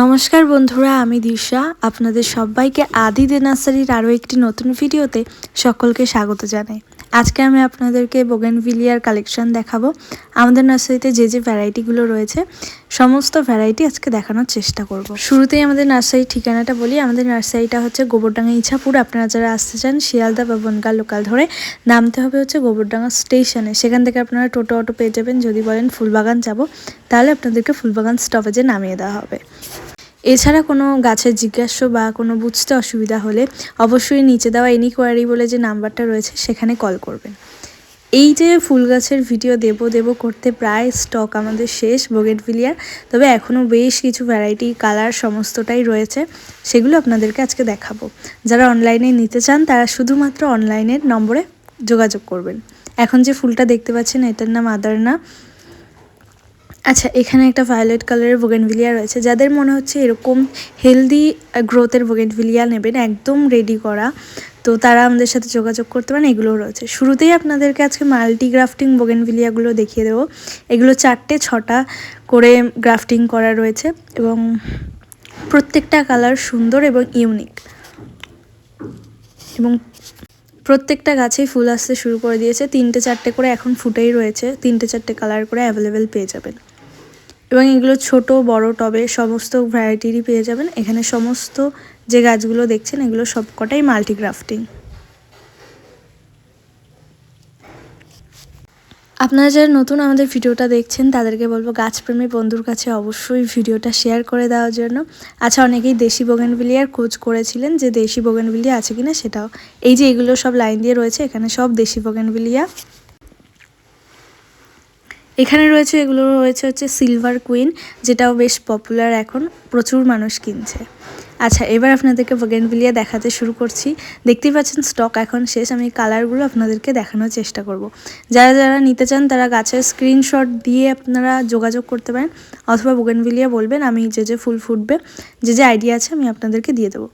নমস্কার বন্ধুরা, আমি দিশা। আপনাদের সবাইকে আদি দে নার্সারির আরও একটি নতুন ভিডিওতে সকলকে স্বাগত জানাই। আজকে আমি আপনাদেরকে বোগেনভিলিয়ার কালেকশন দেখাবো। আমাদের নার্সারিতে যে যে ভ্যারাইটিগুলো রয়েছে, সমস্ত ভ্যারাইটি আজকে দেখানোর চেষ্টা করব। শুরুতেই আমাদের নার্সারির ঠিকানাটা বলি। আমাদের নার্সারিটা হচ্ছে গোবরডাঙ্গা ইছাপুর। আপনারা যারা আসতে চান, শিয়ালদা বা বনগাঁ লোকাল ধরে নামতে হবে হচ্ছে গোবরডাঙ্গা স্টেশনে। সেখান থেকে আপনারা টোটো অটো পেয়ে যাবেন। যদি বলেন ফুলবাগান যাব, তাহলে আপনাদেরকে ফুলবাগান স্টপেজে নামিয়ে দেওয়া হবে। এছাড়া কোনো গাছের জিজ্ঞাস্য বা কোনো বুঝতে অসুবিধা হলে অবশ্যই নিচে দেওয়া এনিকোয়ারি বলে যে নাম্বারটা রয়েছে সেখানে কল করবেন। এই যে ফুল গাছের ভিডিও দেব দেব করতে প্রায় স্টক আমাদের শেষ ভিলিয়ার তবে এখনও বেশ কিছু ভ্যারাইটি কালার সমস্তটাই রয়েছে, সেগুলো আপনাদেরকে আজকে দেখাবো। যারা অনলাইনে নিতে চান, তারা শুধুমাত্র অনলাইনের নম্বরে যোগাযোগ করবেন। এখন যে ফুলটা দেখতে পাচ্ছেন, এটার নাম আদারনা। আচ্ছা এখানে একটা ভায়োলেট কালারের বোগেনভিলিয়া রয়েছে। যাদের মনে হচ্ছে এরকম হেলদি গ্রোথের বোগেনভিলিয়া নেবেন, একদম রেডি করা, তো তারা আমাদের সাথে যোগাযোগ করতে পারেন, এগুলোও রয়েছে। শুরুতেই আপনাদেরকে আজকে মাল্টি গ্রাফটিং বোগেনভিলিয়াগুলো দেখিয়ে দেবো। এগুলো চারটে, ছটা করে গ্রাফটিং করা রয়েছে এবং প্রত্যেকটা কালার সুন্দর এবং ইউনিক এবং প্রত্যেকটা গাছেই ফুল আসতে শুরু করে দিয়েছে। তিনটে, চারটে করে এখন ফুটেই রয়েছে। তিনটে, চারটে কালার করে অ্যাভেলেবেল পেয়ে যাবেন। এবং এগুলো ছোট, বড় টবে সমস্ত ভ্যারাইটিরই পেয়ে যাবেন। এখানে সমস্ত যে গাছগুলো দেখছেন, এগুলো সবকটাই মাল্টিগ্রাফটিং আপনারা যারা নতুন আমাদের ভিডিওটা দেখছেন, তাদেরকে বলব গাছপ্রেমী বন্ধুর কাছে অবশ্যই ভিডিওটা শেয়ার করে দেওয়ার জন্য। আচ্ছা অনেকেই দেশি বোগেনভিলিয়ার খোঁজ করেছিলেন যে দেশি বোগেনভিলিয়া আছে কিনা সেটাও। এই যে এগুলো সব লাইন দিয়ে রয়েছে, এখানে সব দেশি বোগেনভিলিয়া এখানে রয়েছে, এগুলো রয়েছে হচ্ছে সিলভার কুইন যেটাও বেশ পপুলার এখন, প্রচুর মানুষ কিনছে। আচ্ছা এবার আপনাদেরকে বগেনভিলিয়া দেখাতে শুরু করছি। দেখতেই পাচ্ছেন স্টক এখন শেষ। আমি কালারগুলো আপনাদেরকে দেখানোর চেষ্টা করব। যারা যারা নিতে চান, তারা গাছের স্ক্রিনশট দিয়ে আপনারা যোগাযোগ করতে পারেন, অথবা বগেনভিলিয়া বলবেন, আমি যে যে ফুল ফুটবে, যে যে আইডিয়া আছে, আমি আপনাদেরকে দিয়ে দেবো।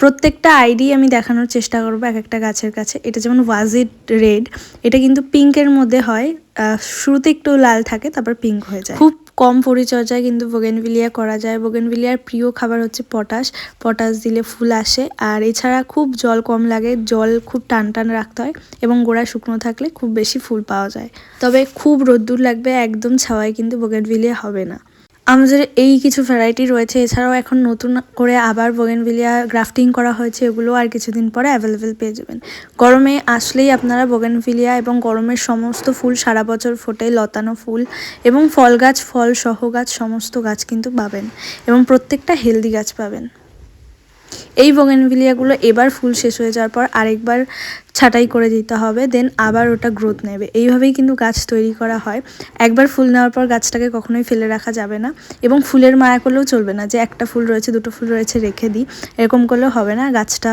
প্রত্যেকটা আইডি আমি দেখানোর চেষ্টা করব এক একটা গাছের কাছে। এটা যেমন ওয়াজিড রেড এটা কিন্তু পিঙ্কের মধ্যে হয়। শুরুতে একটু লাল থাকে, তারপর পিঙ্ক হয়ে যায়। খুব কম পরিচর্যায় কিন্তু বোগেনভিলিয়া করা যায়। বোগেনভিলিয়ার প্রিয় খাবার হচ্ছে পটাশ পটাশ দিলে ফুল আসে। আর এছাড়া খুব জল কম লাগে, জল খুব টান টান রাখতে হয় এবং গোড়া শুকনো থাকলে খুব বেশি ফুল পাওয়া যায়। তবে খুব রোদ্দুর লাগবে, একদম ছাওয়ায় কিন্তু বোগেনভিলিয়া হবে না। আমাদের এই কিছু ভ্যারাইটি রয়েছে। এছাড়াও এখন নতুন করে আবার বোগেনভিলিয়া গ্রাফটিং করা হয়েছে। এগুলো আর কিছুদিন পরে অ্যাভেলেবেল পেয়ে যাবেন। গরমে আসলেই আপনারা বোগেনভিলিয়া এবং গরমের সমস্ত ফুল, সারা বছর ফোটে লতানো ফুল এবং ফল গাছ, ফল সহ গাছ সমস্ত গাছ কিন্তু পাবেন এবং প্রত্যেকটা হেলদি গাছ পাবেন। এই বোগেনভিলিয়াগুলো এবার ফুল শেষ হয়ে যাওয়ার পর আরেকবার ছাটাই করে দিতে হবে দেন আবার ওটা গ্রোথ নেবে। এইভাবেই কিন্তু গাছ তৈরি করা হয়। একবার ফুল নেওয়ার পর গাছটাকে কখনোই ফেলে রাখা যাবে না এবং ফুলের মায়া করলেও চলবে না যে একটা ফুল রয়েছে, দুটো ফুল রয়েছে, রেখে দিই। এরকম করলেও হবে না, গাছটা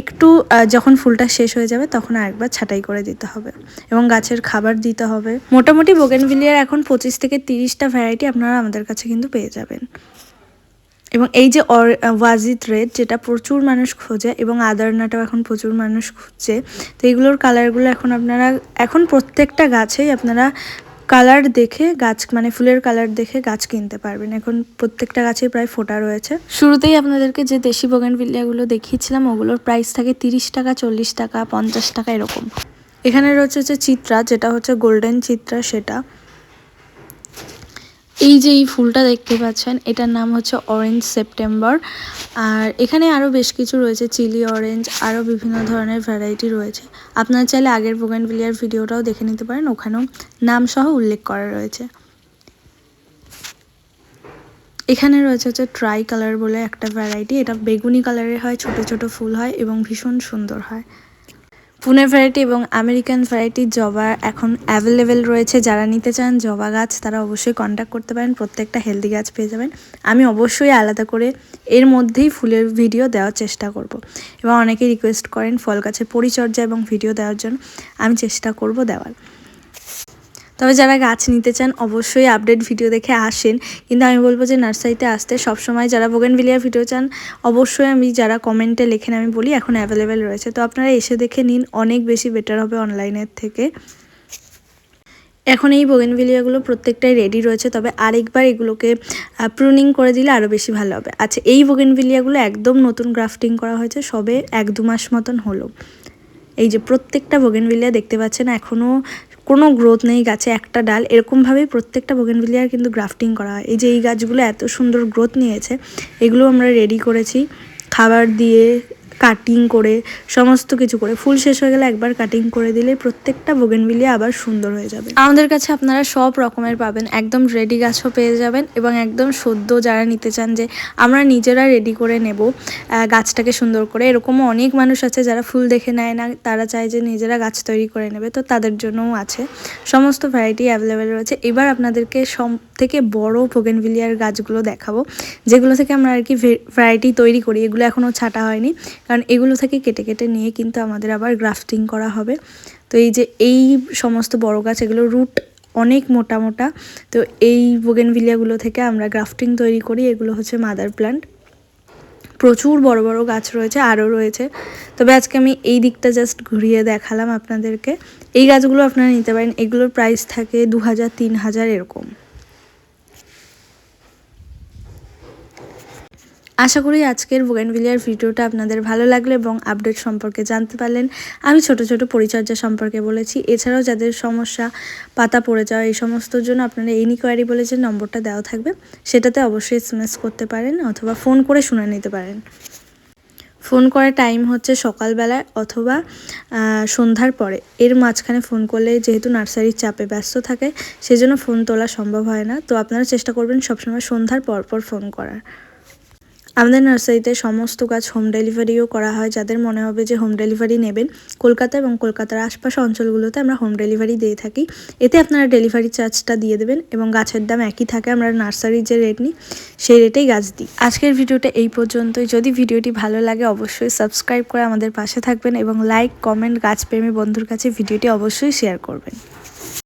একটু যখন ফুলটা শেষ হয়ে যাবে তখন আরেকবার ছাটাই করে দিতে হবে এবং গাছের খাবার দিতে হবে। মোটামুটি বোগেনভিলিয়ার এখন পঁচিশ থেকে তিরিশটা ভ্যারাইটি আপনারা আমাদের কাছে কিন্তু পেয়ে যাবেন। এবং এই যে অর ওয়াজিদ রেড যেটা প্রচুর মানুষ খোঁজে এবং আদারনাটাও এখন প্রচুর মানুষ খুঁজছে তো এইগুলোর কালারগুলো এখন আপনারা এখন প্রত্যেকটা গাছেই আপনারা কালার দেখে গাছ মানে ফুলের কালার দেখে গাছ কিনতে পারবেন। এখন প্রত্যেকটা গাছে প্রায় ফোটা রয়েছে। শুরুতেই আপনাদেরকে যে দেশি বিল্লিয়াগুলো দেখিয়েছিলাম ওগুলোর প্রাইস থাকে তিরিশ টাকা চল্লিশ টাকা পঞ্চাশ টাকা এরকম। এখানে রয়েছে হচ্ছে চিত্রা যেটা হচ্ছে গোল্ডেন চিত্রা সেটা। এই যে এই ফুলটা দেখতে পাচ্ছেন, এটার নাম হচ্ছে অরেঞ্জ সেপ্টেম্বর আর এখানে আরও বেশ কিছু রয়েছে চিলি অরেঞ্জ আরও বিভিন্ন ধরনের ভ্যারাইটি রয়েছে। আপনারা চাইলে আগের বোগানভিলিয়ার ভিডিওটাও দেখে নিতে পারেন, ওখানেও নাম সহ উল্লেখ করা রয়েছে। এখানে রয়েছে হচ্ছে ট্রাই কালার বলে একটা ভ্যারাইটি এটা বেগুনি কালারের হয়, ছোট ছোট ফুল হয় এবং ভীষণ সুন্দর হয়। পুনে ভ্যারাইটি এবং আমেরিকান ভ্যারাইটি জবা এখন অ্যাভেলেবেল রয়েছে। যারা নিতে চান জবা গাছ, তারা অবশ্যই কন্ট্যাক্ট করতে পারেন। প্রত্যেকটা হেলদি গাছ পেয়ে যাবেন। আমি অবশ্যই আলাদা করে এর মধ্যেই ফুলের ভিডিও দেওয়ার চেষ্টা করব। এবং অনেকে রিকোয়েস্ট করেন ফল গাছের পরিচর্যা এবং ভিডিও দেওয়ার জন্য। আমি চেষ্টা করব দেওয়ার। তবে যারা গাছ নিতে চান, অবশ্যই আপডেট ভিডিও দেখে আসেন। কিন্তু আমি বলব যে নার্সারিতে আসতে সবসময় যারা ভিলিয়ার ভিডিও চান, অবশ্যই আমি যারা কমেন্টে লেখেন আমি বলি, এখন অ্যাভেলেবেল রয়েছে। তো আপনারা এসে দেখে নিন, অনেক বেশি বেটার হবে অনলাইনের থেকে। এখন এই বোগেন বোগেনভিলিয়াগুলো প্রত্যেকটাই রেডি রয়েছে, তবে আরেকবার এগুলোকে প্রুনিং করে দিলে আরও বেশি ভালো হবে। আচ্ছা এই বোগেন বোগেনভিলিয়াগুলো একদম নতুন গ্রাফটিং করা হয়েছে, সবে এক দু মাস মতন হলো। এই যে প্রত্যেকটা বোগেন বোগেনভিলিয়া দেখতে পাচ্ছেন এখনও কোনো গ্রোথ নেই গাছে একটা ডাল। এরকমভাবেই প্রত্যেকটা বোগেনভিলিয়ার কিন্তু গ্রাফটিং করা হয়। এই যে এই গাছগুলো এত সুন্দর গ্রোথ নিয়েছে, এগুলো আমরা রেডি করেছি। খাবার দিয়ে কাটিং করে, সমস্ত কিছু করে। ফুল শেষ হয়ে গেলে একবার কাটিং করে দিলে প্রত্যেকটা বোগেনভিলিয়া আবার সুন্দর হয়ে যাবে। আমাদের কাছে আপনারা সব রকমের পাবেন। একদম রেডি গাছও পেয়ে যাবেন এবং একদম সদ্য যারা নিতে চান যে আমরা নিজেরা রেডি করে নেব গাছটাকে সুন্দর করে। এরকমও অনেক মানুষ আছে যারা ফুল দেখে নেয় না, তারা চায় যে নিজেরা গাছ তৈরি করে নেবে, তো তাদের জন্যও আছে। সমস্ত ভ্যারাইটি অ্যাভেলেবেল রয়েছে। এবার আপনাদেরকে সব থেকে বড় বোগেনভিলিয়ার গাছগুলো দেখাবো, যেগুলো থেকে আমরা আর কি ভ্যারাইটি তৈরি করি। এগুলো এখনও ছাটা হয়নি। কারণ এগুলো থেকে কেটে কেটে নিয়ে কিন্তু আমাদের আবার গ্রাফটিং করা হবে। তো এই যে এই সমস্ত বড় গাছ, এগুলো রুট অনেক মোটা মোটা। তো এই বোগেনভিলিয়াগুলো থেকে আমরা গ্রাফটিং তৈরি করি, এগুলো হচ্ছে মাদার প্ল্যান্ট প্রচুর বড় বড় গাছ রয়েছে, আরও রয়েছে। তবে আজকে আমি এই দিকটা জাস্ট ঘুরিয়ে দেখালাম আপনাদেরকে। এই গাছগুলো আপনারা নিতে পারেন, এগুলোর প্রাইস থাকে দু হাজার তিন হাজার এরকম। আশা করি আজকের বোগেনভিলিয়ার ভিডিওটা আপনাদের ভালো লাগল এবং আপডেট সম্পর্কে জানতে পারলেন। আমি ছোট ছোট পরিচর্যা সম্পর্কে বলেছি। এছাড়াও যাদের সমস্যা, পাতা পড়ে যাওয়া, এই সমস্তর জন্য আপনারা ইনকোয়ারি বলে যে নম্বরটা দেওয়া থাকবে। সেটাতে অবশ্যই এস করতে পারেন অথবা ফোন করে শুনে নিতে পারেন। ফোন করার টাইম হচ্ছে সকালবেলায় অথবা সন্ধ্যার পরে। এর মাঝখানে ফোন করলে যেহেতু নার্সারির চাপে ব্যস্ত থাকে, সেজন্য ফোন তোলা সম্ভব হয় না। তো আপনারা চেষ্টা করবেন সবসময় সন্ধ্যার পর পর ফোন করার। আমাদের নার্সারিতে সমস্ত গাছ হোম ডেলিভারিও করা হয়, যাদের মনে হবে যে হোম ডেলিভারি নেবেন। কলকাতা এবং কলকাতার আশপাশ অঞ্চলগুলোতে আমরা হোম ডেলিভারি দিয়ে থাকি। এতে আপনারা ডেলিভারি চার্জটা দিয়ে দেবেন এবং গাছের দাম একই থাকে, আমরা নার্সারির যে রেট নিই, সেই রেটেই গাছ দিই। আজকের ভিডিওটা এই পর্যন্তই। যদি ভিডিওটি ভালো লাগে, অবশ্যই সাবস্ক্রাইব করে আমাদের পাশে থাকবেন এবং লাইক কমেন্ট গাছপ্রেমী বন্ধুর কাছে ভিডিওটি অবশ্যই শেয়ার করবেন।